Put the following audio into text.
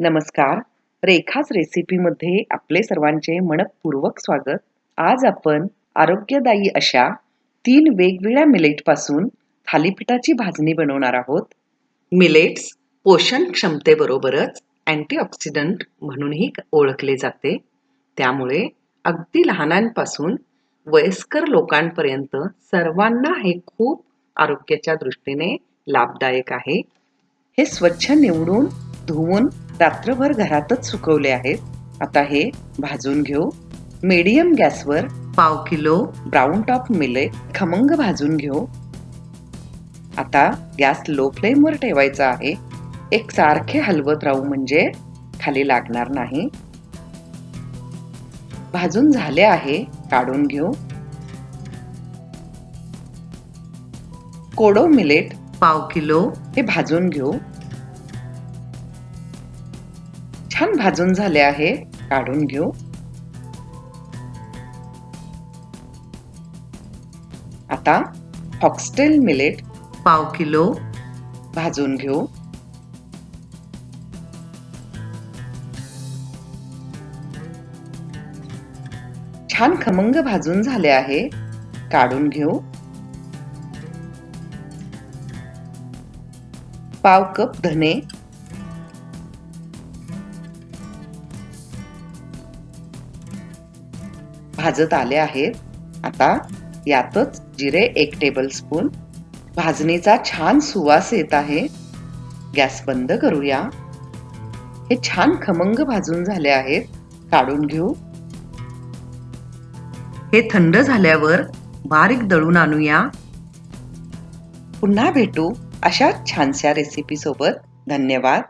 नमस्कार. रेखाच रेसिपीमध्ये आपले सर्वांचे मनपूर्वक स्वागत. आज आपण आरोग्यदायी अशा तीन वेगवेगळ्या मिलेटपासून थालीपीठाची भाजणी बनवणार आहोत. मिलेट्स पोषण क्षमतेबरोबरच अँटीऑक्सिडंट म्हणूनही ओळखले जाते. त्यामुळे अगदी लहानांपासून वयस्कर लोकांपर्यंत सर्वांना हे खूप आरोग्याच्या दृष्टीने लाभदायक आहे. हे स्वच्छ निवडून धुवून रात्रभर घरातच सुकवले आहेत. आता हे भाजून घेऊ. मीडियम गॅसवर पाव किलो ब्राऊन टॉप मिलेट खमंग भाजून घेऊ. आता गॅस लो फ्लेमवर ठेवायचा आहे. एक सारखे हलवत राहू म्हणजे खाली लागणार नाही. भाजून झाले आहे. काढून घेऊ. कोडो मिलेट पाव किलो हे भाजून घेऊ. छान भाजून झाले आहे. काढून घेऊ. आता फॉक्सटेल मिलेट पाव किलो. भाजून घेऊ. छान खमंग भाजून झाले आहे. काढून घेऊ. पाव कप धने. भाजत आले आहेत. आता यातच जिरे एक टेबल स्पून भाजणीचा छान सुवास येत आहे. गॅस बंद करूया. हे छान खमंग भाजून झाले आहेत. काढून घेऊ. हे थंड झाल्यावर बारीक दळून आणूया. पुन्हा भेटू अशा छानशा रेसिपी सोबत. धन्यवाद.